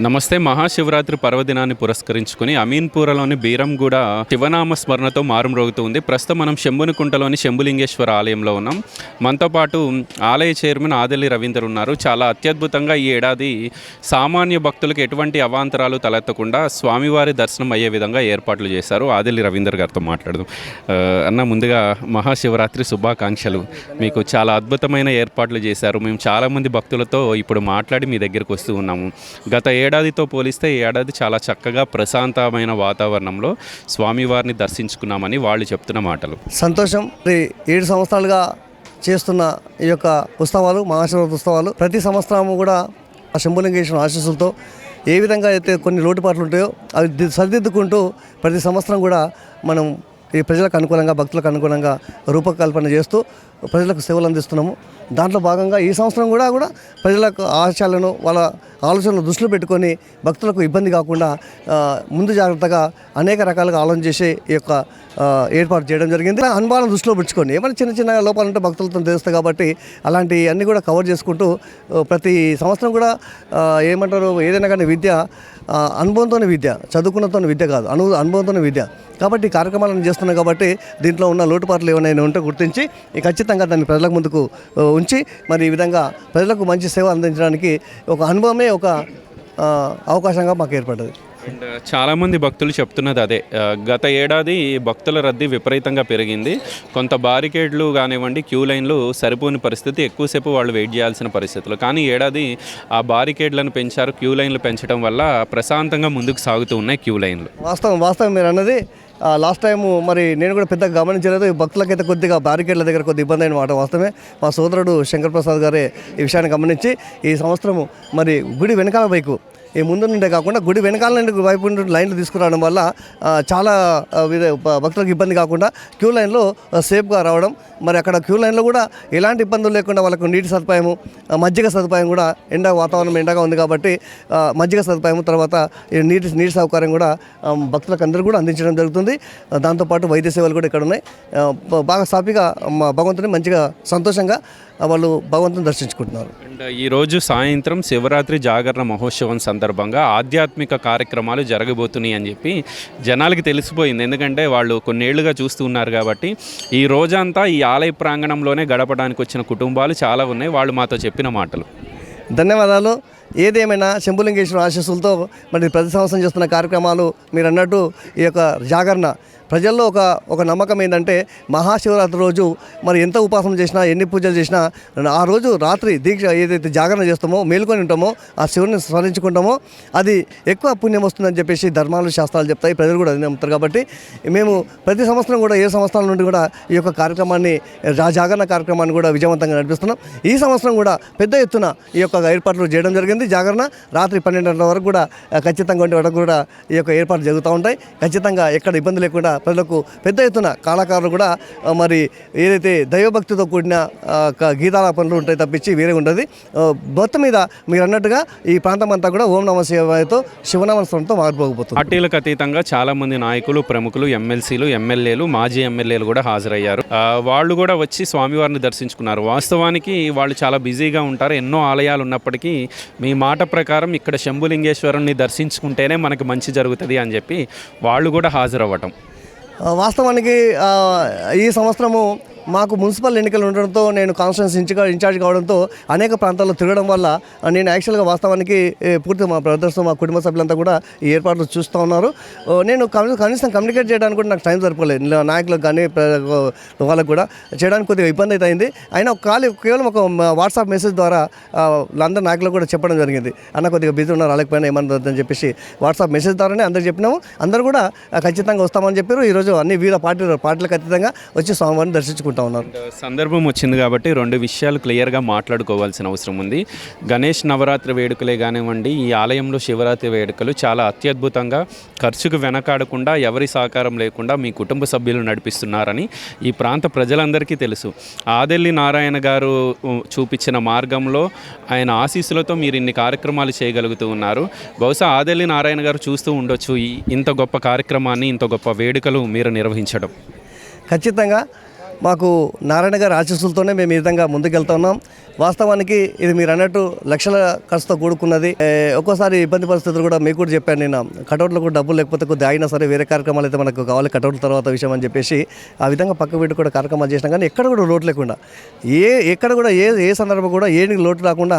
నమస్తే మహాశివరాత్రి పర్వదినాన్ని పురస్కరించుకుని అమీన్పూరలోని బీరంగూడ శివనామ స్మరణతో మారుమ్రోగుతుంది ప్రస్తుతం మనం శంభునికుంటలోని శంభులింగేశ్వర ఆలయంలో ఉన్నాం. మనతో పాటు ఆలయ చైర్మన్ ఆదిలి రవీందర్ ఉన్నారు. చాలా అత్యద్భుతంగా ఈ ఏడాది సామాన్య భక్తులకు ఎటువంటి అవాంతరాలు తలెత్తకుండా స్వామివారి దర్శనం అయ్యే విధంగా ఏర్పాట్లు చేశారు. ఆదిలి రవీందర్ గారితో మాట్లాడదాం. అన్న ముందుగా మహాశివరాత్రి శుభాకాంక్షలు. మీకు చాలా అద్భుతమైన ఏర్పాట్లు చేశారు. మేము చాలామంది భక్తులతో ఇప్పుడు మాట్లాడి మీ దగ్గరికి వస్తూ ఉన్నాము. గత ఏడాదితో పోలిస్తే ఈ ఏడాది చాలా చక్కగా ప్రశాంతమైన వాతావరణంలో స్వామివారిని దర్శించుకున్నామని వాళ్ళు చెప్తున్న మాటలు. సంతోషం. ఏడు సంవత్సరాలుగా చేస్తున్న ఈ యొక్క ఉత్సవాలు మహాశివరాత్రి ఉత్సవాలు ప్రతి సంవత్సరము కూడా ఆ శంభులింగేశ్వర ఆశీస్సులతో ఏ విధంగా అయితే కొన్ని లోటుపాట్లు ఉంటాయో అవి సరిదిద్దుకుంటూ ప్రతి సంవత్సరం కూడా మనం ఈ ప్రజలకు అనుకూలంగా భక్తులకు అనుకూలంగా రూపకల్పన చేస్తూ ప్రజలకు సేవలు అందిస్తున్నాము. దాంట్లో భాగంగా ఈ సంవత్సరం కూడా కూడా ప్రజలకు ఆశయాలను వాళ్ళ ఆలోచనలు దృష్టిలో పెట్టుకొని భక్తులకు ఇబ్బంది కాకుండా ముందు జాగ్రత్తగా అనేక రకాలుగా ఆలోచన చేసి ఈ యొక్క ఏర్పాటు చేయడం జరిగింది. అనుభవాలను దృష్టిలో పెట్టుకొని ఏమైనా చిన్న చిన్న లోపాలు ఉంటే భక్తులతో తెలుస్తాయి కాబట్టి అలాంటి అన్నీ కూడా కవర్ చేసుకుంటూ ప్రతి సంవత్సరం కూడా ఏమంటారు ఏదైనా కానీ విద్య అనుభవంతోనే విద్య చదువుకున్నతోనే విద్య కాదు అను అనుభవంతోనే విద్య. కాబట్టి కార్యక్రమాలను చేస్తున్నాం కాబట్టి దీంట్లో ఉన్న లోటుపాట్లు ఏమైనా ఉంటే గుర్తించి ఖచ్చితంగా ఖచ్చితంగా దాన్ని ప్రజలకు ముందుకు ఉంచి మరి ఈ విధంగా ప్రజలకు మంచి సేవ అందించడానికి ఒక అనుభవమే ఒక అవకాశంగా మాకు ఏర్పడ్డది. అండ్ చాలామంది భక్తులు చెప్తున్నది అదే. గత ఏడాది భక్తుల రద్దీ విపరీతంగా పెరిగింది. కొంత బారికేడ్లు కానివ్వండి క్యూ లైన్లు సరిపోని పరిస్థితి ఎక్కువసేపు వాళ్ళు వెయిట్ చేయాల్సిన పరిస్థితులు. కానీ ఏడాది ఆ బారికేడ్లను పెంచారు క్యూ లైన్లు పెంచడం వల్ల ప్రశాంతంగా ముందుకు సాగుతూ ఉన్నాయి క్యూ లైన్లు. వాస్తవం వాస్తవం మీరు అన్నది. లాస్ట్ టైం మరి నేను కూడా పెద్దగా గమనించలేదు. భక్తులకైతే కొద్దిగా బ్యారికేడ్ల దగ్గర కొద్ది ఇబ్బంది అయిన మాట వాస్తవమే. మా సోదరుడు శంకర్ ప్రసాద్ గారే ఈ విషయాన్ని గమనించి ఈ సంవత్సరము మరి గుడి వెనకాల వైపు ఈ ముందు నుండే కాకుండా గుడి వెనకాల నుండి వైపు నుండి లైన్లు తీసుకురావడం వల్ల చాలా భక్తులకు ఇబ్బంది కాకుండా క్యూ లైన్లో సేఫ్గా రావడం. మరి అక్కడ క్యూ లైన్లో కూడా ఎలాంటి ఇబ్బందులు లేకుండా వాళ్ళకు నీటి సదుపాయము మజ్జిగ సదుపాయం కూడా ఎండ వాతావరణం ఎండగా ఉంది కాబట్టి మజ్జిగ సదుపాయం తర్వాత నీటి నీటి సౌకర్యం కూడా భక్తులకు అందరూ కూడా అందించడం జరుగుతుంది. దాంతోపాటు వైద్య సేవలు కూడా ఇక్కడ ఉన్నాయి. బాగా సాఫీగా మా భగవంతుని మంచిగా సంతోషంగా వాళ్ళు భగవంతుని దర్శించుకుంటున్నారు. అండ్ ఈరోజు సాయంత్రం శివరాత్రి జాగరణ మహోత్సవం సందర్భంగా ఆధ్యాత్మిక కార్యక్రమాలు జరగబోతున్నాయి అని చెప్పి జనాలకి తెలిసిపోయింది. ఎందుకంటే వాళ్ళు కొన్నేళ్ళుగా చూస్తూ ఉన్నారు కాబట్టి ఈ రోజంతా ఈ ఆలయ ప్రాంగణంలోనే గడపడానికి వచ్చిన కుటుంబాలు చాలా ఉన్నాయి. వాళ్ళు మాతో చెప్పిన మాటలు. ధన్యవాదాలు. ఏదేమైనా శంభులింగేశ్వర ఆశీస్సులతో మరి ప్రతి సంవత్సరం చేస్తున్న కార్యక్రమాలు మీరు అన్నట్టు ఈ యొక్క జాగరణ. ప్రజల్లో ఒక ఒక నమ్మకం ఏంటంటే మహాశివరాత్రి రోజు మరి ఎంత ఉపాసన చేసినా ఎన్ని పూజలు చేసినా ఆ రోజు రాత్రి దీక్ష ఏదైతే జాగరణ చేస్తామో మేలుకొని ఉంటామో ఆ శివుని స్మరించుకుంటామో అది ఎక్కువ పుణ్యం వస్తుందని చెప్పేసి ధర్మాలు శాస్త్రాలు చెప్తాయి. ప్రజలు కూడా అది నమ్ముతారు కాబట్టి మేము ప్రతి సంవత్సరం కూడా ఏ సంవత్సరాల నుండి కూడా ఈ యొక్క కార్యక్రమాన్ని జాగరణ కార్యక్రమాన్ని కూడా విజయవంతంగా నడిపిస్తున్నాం. ఈ సంవత్సరం కూడా పెద్ద ఎత్తున ఈ యొక్క ఏర్పాట్లు చేయడం జరిగింది. జాగరణ రాత్రి పన్నెండు గంటల వరకు కూడా ఖచ్చితంగా ఉండే వరకు కూడా ఈ యొక్క ఏర్పాట్లు జరుగుతూ ఉంటాయి. ఖచ్చితంగా ఎక్కడ ఇబ్బంది లేకుండా ప్రజలకు పెద్ద ఎత్తున కళాకారులు కూడా మరి ఏదైతే దైవభక్తితో కూడిన గీతాల పనులు ఉంటాయి తప్పించి వేరే ఉండదు. మొత్తం మీద మీరు అన్నట్టుగా ఈ ప్రాంతం అంతా కూడా ఓం నమ శివాయతో శివనామ స్వరంతో మారిపోకపోతుంది పార్టీలకు అతీతంగా చాలామంది నాయకులు ప్రముఖులు ఎమ్మెల్సీలు ఎమ్మెల్యేలు మాజీ ఎమ్మెల్యేలు కూడా హాజరయ్యారు. వాళ్ళు కూడా వచ్చి స్వామివారిని దర్శించుకున్నారు. వాస్తవానికి వాళ్ళు చాలా బిజీగా ఉంటారు. ఎన్నో ఆలయాలు ఉన్నప్పటికీ మీ మాట ప్రకారం ఇక్కడ శంభులింగేశ్వరుని దర్శించుకుంటేనే మనకు మంచి జరుగుతుంది అని చెప్పి వాళ్ళు కూడా హాజరవ్వటం. వాస్తవానికి ఈ సంవత్సరము మాకు మున్సిపల్ ఎన్నికలు ఉండడంతో నేను కాన్స్టెన్స్ ఇన్ఛార్జ్ ఇన్ఛార్జ్ కావడంతో అనేక ప్రాంతాల్లో తిరగడం వల్ల నేను యాక్చువల్గా వాస్తవానికి పూర్తి మా బ్రదర్స్ మా కుటుంబ సభ్యులంతా కూడా ఈ ఏర్పాట్లు చూస్తూ ఉన్నారు. నేను కనీసం కమ్యూనికేట్ చేయడానికి కూడా నాకు టైం సరిపోలేదు. నాయకులకు కానీ వాళ్ళకు కూడా చేయడానికి కొద్దిగా ఇబ్బంది అయితే అయింది. అయినా ఒక ఖాళీ కేవలం ఒక వాట్సాప్ మెసేజ్ ద్వారా అందరి నాయకులకు కూడా చెప్పడం జరిగింది. అన్న కొద్దిగా బిజీ ఉన్నారు రాలేకపోయినా ఏమన్నా చెప్పేసి వాట్సాప్ మెసేజ్ ద్వారానే అందరు చెప్పినాము. అందరూ కూడా ఖచ్చితంగా వస్తామని చెప్పారు. ఈరోజు అన్ని వివిధ పార్టీలు పార్టీలకు ఖచ్చితంగా వచ్చి స్వామివారిని దర్శించుకుంటా ఉన్నారు. సందర్భం వచ్చింది కాబట్టి రెండు విషయాలు క్లియర్గా మాట్లాడుకోవాల్సిన అవసరం ఉంది. గణేష్ నవరాత్రి వేడుకలే కానివ్వండి ఈ ఆలయంలో శివరాత్రి వేడుకలు చాలా అత్యద్భుతంగా ఖర్చుకు వెనకాడకుండా ఎవరి సహకారం లేకుండా మీ కుటుంబ సభ్యులు నడిపిస్తున్నారని ఈ ప్రాంత ప్రజలందరికీ తెలుసు. ఆదెల్లి నారాయణ గారు చూపించిన మార్గంలో ఆయన ఆశీస్సులతో మీరు ఇన్ని కార్యక్రమాలు చేయగలుగుతూ ఉన్నారు. బహుశా ఆదెల్లి నారాయణ గారు చూస్తూ ఉండొచ్చు ఇంత గొప్ప కార్యక్రమాన్ని ఇంత గొప్ప వేడుకలు మీరు నిర్వహించడం. ఖచ్చితంగా. మాకు నారాయణ గారి ఆశీస్సులతోనే మేము ఈ విధంగా ముందుకెళ్తున్నాం వాస్తవానికి ఇది మీరు అన్నట్టు లక్షల ఖర్చుతో కూడుకున్నది. ఒక్కోసారి ఇబ్బంది పరిస్థితులు కూడా మీకు కూడా చెప్పాను నేను కటౌట్లకు డబ్బులు లేకపోతే కొద్దిగా అయినా సరే వేరే కార్యక్రమాలు అయితే మనకు కావాలి కటౌట్ల తర్వాత విషయం అని చెప్పేసి ఆ విధంగా పక్క పెట్టి కూడా కార్యక్రమాలు చేసినా కానీ ఎక్కడ కూడా లోటు లేకుండా ఏ ఎక్కడ కూడా ఏ ఏ సందర్భం కూడా ఏ లోటు రాకుండా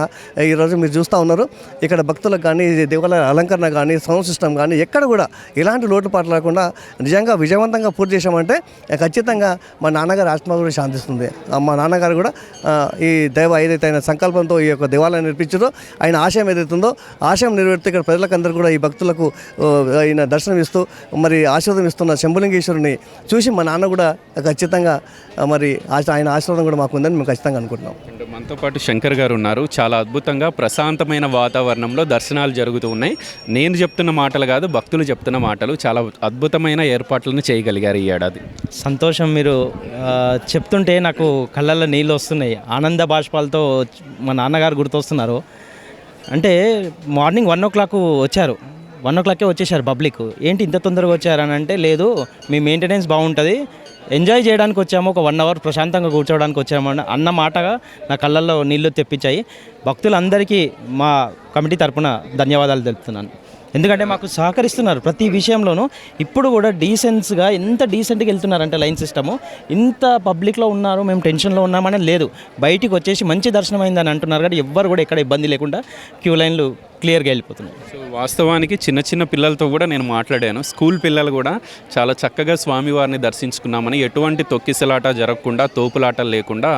ఈరోజు మీరు చూస్తూ ఉన్నారు. ఇక్కడ భక్తులకు కానీ దేవాలయ అలంకరణ కానీ సౌండ్ సిస్టమ్ కానీ ఎక్కడ కూడా ఎలాంటి లోటుపాటు లేకుండా నిజంగా విజయవంతంగా పూర్తి చేశామంటే ఖచ్చితంగా మా నాన్నగారి ఆత్మ కూడా శాంతిస్తుంది. మా నాన్నగారు కూడా ఈ దైవ ఏదైతే ఆయన సంకల్పంతో ఈ యొక్క దేవాలయం నిర్మించారో ఆయన ఆశయం ఏదైతే ఉందో ఆశయం నెరవేరుతూ ఇక్కడ ప్రజలకందరూ కూడా ఈ భక్తులకు ఆయన దర్శనం ఇస్తూ మరి ఆశీర్వాదం ఇస్తున్న శంభులింగేశ్వరుని చూసి మా నాన్న కూడా ఖచ్చితంగా మరి ఆశ- ఆయన ఆశీర్వాదం కూడా మాకు ఉందని మేము ఖచ్చితంగా అనుకుంటున్నాం. అండ్ మనతో పాటు శంకర్ గారు ఉన్నారు. చాలా అద్భుతంగా ప్రశాంతమైన వాతావరణంలో దర్శనాలు జరుగుతూ ఉన్నాయి. నేను చెప్తున్న మాటలు కాదు భక్తులు చెప్తున్న మాటలు చాలా అద్భుతమైన ఏర్పాట్లను చేయగలిగారు ఈ ఏడాది. సంతోషం మీరు చెప్తుంటే నాకు కళ్ళల్లో నీళ్ళు వస్తున్నాయి. ఆనంద బాష్పాలతో మా నాన్నగారు గుర్తొస్తున్నారు. అంటే మార్నింగ్ వన్ ఓ క్లాక్ వచ్చారు. వన్ ఓ క్లాకే వచ్చేసారు పబ్లిక్. ఏంటి ఇంత తొందరగా వచ్చారని అంటే లేదు మీ మెయింటెనెన్స్ బాగుంటుంది. ఎంజాయ్ చేయడానికి వచ్చాము ఒక వన్ అవర్ ప్రశాంతంగా కూర్చోవడానికి వచ్చాము అన్న- అన్న మాటగా నా కళ్ళల్లో నీళ్ళు తెప్పించాయి. భక్తులందరికీ మా కమిటీ తరపున ధన్యవాదాలు తెలుపుతున్నాను. ఎందుకంటే మాకు సహకరిస్తున్నారు ప్రతి విషయంలోనూ. ఇప్పుడు కూడా డీసెన్స్గా ఎంత డీసెంట్గా వెళ్తున్నారంటే లైన్ సిస్టము. ఇంత పబ్లిక్లో ఉన్నారు మేము టెన్షన్లో ఉన్నామని లేదు. బయటికి వచ్చేసి మంచి దర్శనం అయిందని అంటున్నారు కానీ ఎవ్వరు కూడా ఎక్కడ ఇబ్బంది లేకుండా క్యూ లైన్లు క్లియర్గా వెళ్ళిపోతున్నాయి. సో వాస్తవానికి చిన్న చిన్న పిల్లలతో కూడా నేను మాట్లాడాను. స్కూల్ పిల్లలు కూడా చాలా చక్కగా స్వామివారిని దర్శించుకున్నామని ఎటువంటి తొక్కిసలాట జరగకుండా తోపులాటలు లేకుండా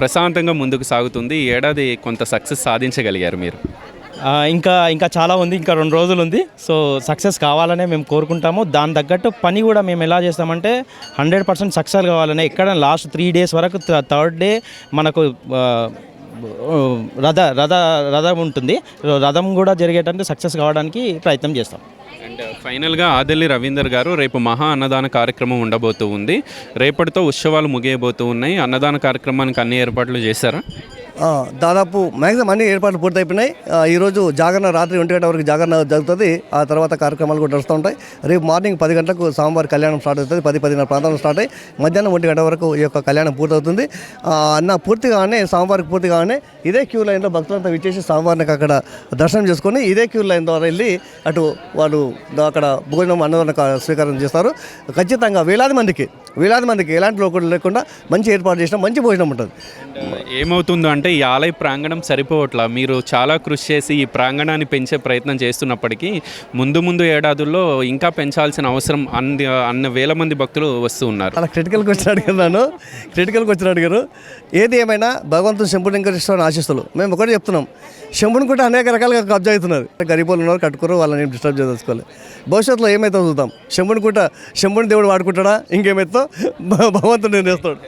ప్రశాంతంగా ముందుకు సాగుతుంది. ఈ ఏడాది కొంత సక్సెస్ సాధించగలిగారు మీరు. ఇంకా ఇంకా చాలా ఉంది ఇంకా రెండు రోజులు ఉంది. సో సక్సెస్ కావాలనే మేము కోరుకుంటాము. దాని తగ్గట్టు పని కూడా మేము ఎలా చేస్తామంటే హండ్రెడ్ పర్సెంట్ సక్సెస్ కావాలనే ఎక్కడ లాస్ట్ త్రీ డేస్ వరకు థర్డ్ డే మనకు రథ రథ రథం ఉంటుంది. రథం కూడా జరిగేటంటే సక్సెస్ కావడానికి ప్రయత్నం చేస్తాం. అండ్ ఫైనల్గా ఆదల్లి రవీందర్ గారు రేపు మహా అన్నదాన కార్యక్రమం ఉండబోతూ ఉంది. రేపటితో ఉత్సవాలు ముగియబోతూ ఉన్నాయి. అన్నదాన కార్యక్రమానికి అన్ని ఏర్పాట్లు చేశారా? దాదాపు మ్యాక్సిమం అన్ని ఏర్పాట్లు పూర్తయిపోయినాయి. ఈరోజు జాగరణ రాత్రి ఒంటి గంట వరకు జాగరణ జరుగుతుంది. ఆ తర్వాత కార్యక్రమాలు కూడా నడుస్తూ ఉంటాయి. రేపు మార్నింగ్ పది గంటలకు స్వామివారి కళ్యాణం స్టార్ట్ అవుతుంది. పది పదిన్నర ప్రాంతంలో స్టార్ట్ అయ్యి మధ్యాహ్నం ఒంటి గంట వరకు ఈ యొక్క కళ్యాణం పూర్తవుతుంది. అన్న పూర్తిగానే స్వామివారికి పూర్తిగానే ఇదే క్యూ లైన్లో భక్తులంతా విచ్చేసి స్వామివారిని అక్కడ దర్శనం చేసుకొని ఇదే క్యూ లైన్ ద్వారా వెళ్ళి అటు వాళ్ళు అక్కడ భోజనం అన్నదాన స్వీకారం చేస్తారు. ఖచ్చితంగా వేలాది మందికి వేలాది మందికి ఎలాంటి లోకం లేకుండా మంచి ఏర్పాటు చేసిన మంచి భోజనం ఉంటుంది. ఏమవుతుందో అంటే ఈ ఆలయ ప్రాంగణం సరిపోవట్లా. మీరు చాలా కృషి చేసి ఈ ప్రాంగణాన్ని పెంచే ప్రయత్నం చేస్తున్నప్పటికీ ముందు ముందు ఏడాదుల్లో ఇంకా పెంచాల్సిన అవసరం అన్ని అన్న వేల మంది భక్తులు వస్తూ ఉన్నారు. అలా క్రిటికల్కి వచ్చిన అడిగాను క్రిటికల్కి వచ్చిన అడిగారు. ఏది ఏమైనా భగవంతుని శంభుని వెంకటేశ్వరుని ఆశిస్తులు మేము ఒకటి చెప్తున్నాం. శంభుని కూడా అనేక రకాలుగా కబ్జా అవుతున్నారు గరీబులు ఉన్నారు కట్టుకోరు వాళ్ళని డిస్టర్బ్ చేసుకోవాలి భవిష్యత్తులో ఏమైతే చూద్దాం శంభుని కూడా శంభుని దేవుడు వాడుకుంటాడా? ఇంకేమైతే భగవంతుడు నిర్ణయిస్తాడు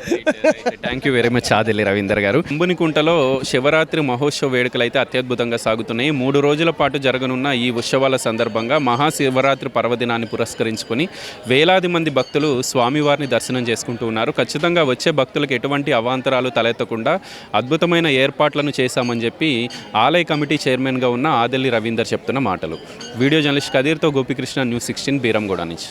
thank you very much Adili Ravinder గారు. కుంటలో శివరాత్రి మహోత్సవ వేడుకలు అయితే అత్యద్భుతంగా సాగుతున్నాయి. మూడు రోజుల పాటు జరగనున్న ఈ ఉత్సవాల సందర్భంగా మహాశివరాత్రి పర్వదినాన్ని పురస్కరించుకొని వేలాది మంది భక్తులు స్వామివారిని దర్శనం చేసుకుంటూ ఉన్నారు. ఖచ్చితంగా వచ్చే భక్తులకు ఎటువంటి అవాంతరాలు తలెత్తకుండా అద్భుతమైన ఏర్పాట్లను చేశామని చెప్పి ఆలయ కమిటీ చైర్మన్గా ఉన్న ఆదల్లి రవీందర్ చెప్తున్న మాటలు. వీడియో జర్నలిస్ట్ కదీర్తో గోపికృష్ణ న్యూస్ సిక్స్టీన్ బీరంగూడ నుంచి.